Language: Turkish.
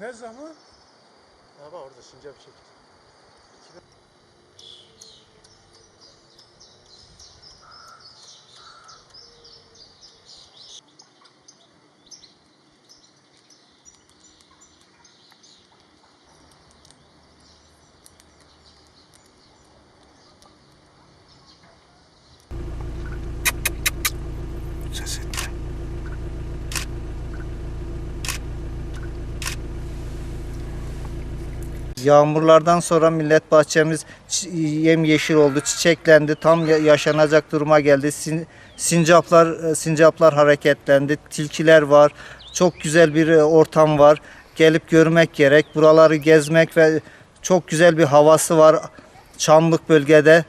Ne zaman? Bak orada sincap çekti. Yağmurlardan sonra millet bahçemiz yemyeşil oldu, çiçeklendi, tam ya- yaşanacak duruma geldi. Sin- sincaplar e, sincaplar hareketlendi, tilkiler var. Çok güzel bir e, ortam var. Gelip görmek gerek. Buraları gezmek ve çok güzel bir havası var. Çamlık bölgede